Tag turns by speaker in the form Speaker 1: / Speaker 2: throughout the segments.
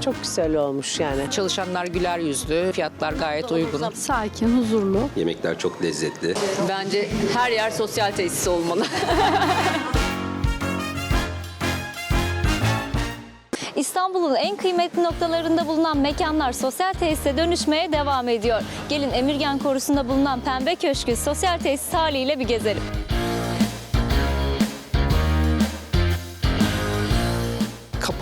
Speaker 1: çok güzel olmuş yani.
Speaker 2: Çalışanlar güler yüzlü, fiyatlar gayet uygun.
Speaker 3: Sakin, huzurlu.
Speaker 4: Yemekler çok lezzetli.
Speaker 5: Bence her yer sosyal tesis olmalı.
Speaker 6: İstanbul'un en kıymetli noktalarında bulunan mekanlar sosyal tesise dönüşmeye devam ediyor. Gelin Emirgan Korusu'nda bulunan Pembe Köşkü sosyal tesis haliyle bir gezelim.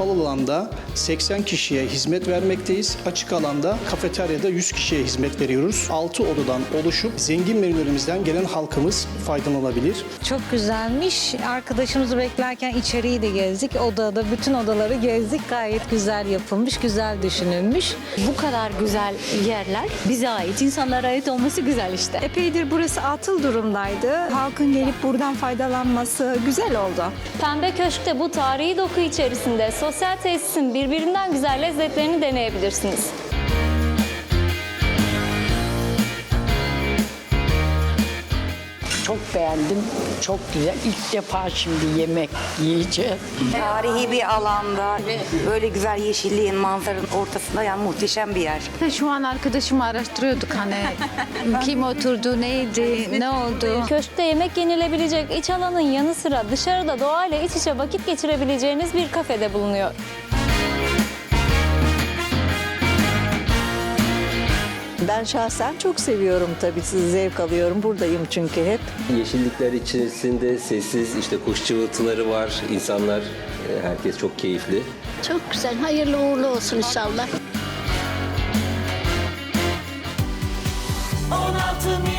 Speaker 7: Kapalı alanda 80 kişiye hizmet vermekteyiz. Açık alanda kafeteryada 100 kişiye hizmet veriyoruz. 6 odadan oluşup zengin menülerimizden gelen halkımız faydalanabilir.
Speaker 8: Çok güzelmiş. Arkadaşımızı beklerken içeriği de gezdik. Odada bütün odaları gezdik. Gayet güzel yapılmış, güzel düşünülmüş.
Speaker 9: Bu kadar güzel yerler bize ait, insanlara ait olması güzel işte.
Speaker 3: Epeydir burası atıl durumdaydı. Halkın gelip buradan faydalanması güzel oldu.
Speaker 6: Pembe Köşk'te bu tarihi doku içerisinde sosyal tesisin birbirinden güzel lezzetlerini deneyebilirsiniz.
Speaker 10: Çok beğendim. Çok güzel. İlk defa şimdi yemek yiyeceğim.
Speaker 11: Tarihi bir alanda böyle güzel yeşilliğin manzaranın ortasında yani muhteşem bir yer.
Speaker 8: Şu an arkadaşımı araştırıyorduk hani kim oturdu, neydi, ne oldu.
Speaker 6: Köşkte yemek yenilebilecek iç alanın yanı sıra dışarıda doğayla iç içe vakit geçirebileceğiniz bir kafede bulunuyor.
Speaker 1: Ben şahsen çok seviyorum tabii zevk alıyorum. Buradayım çünkü hep.
Speaker 4: Yeşillikler içerisinde sessiz işte kuş cıvıltıları var. İnsanlar, e, herkes çok keyifli.
Speaker 9: Çok güzel, hayırlı uğurlu olsun inşallah.
Speaker 12: 16 milyon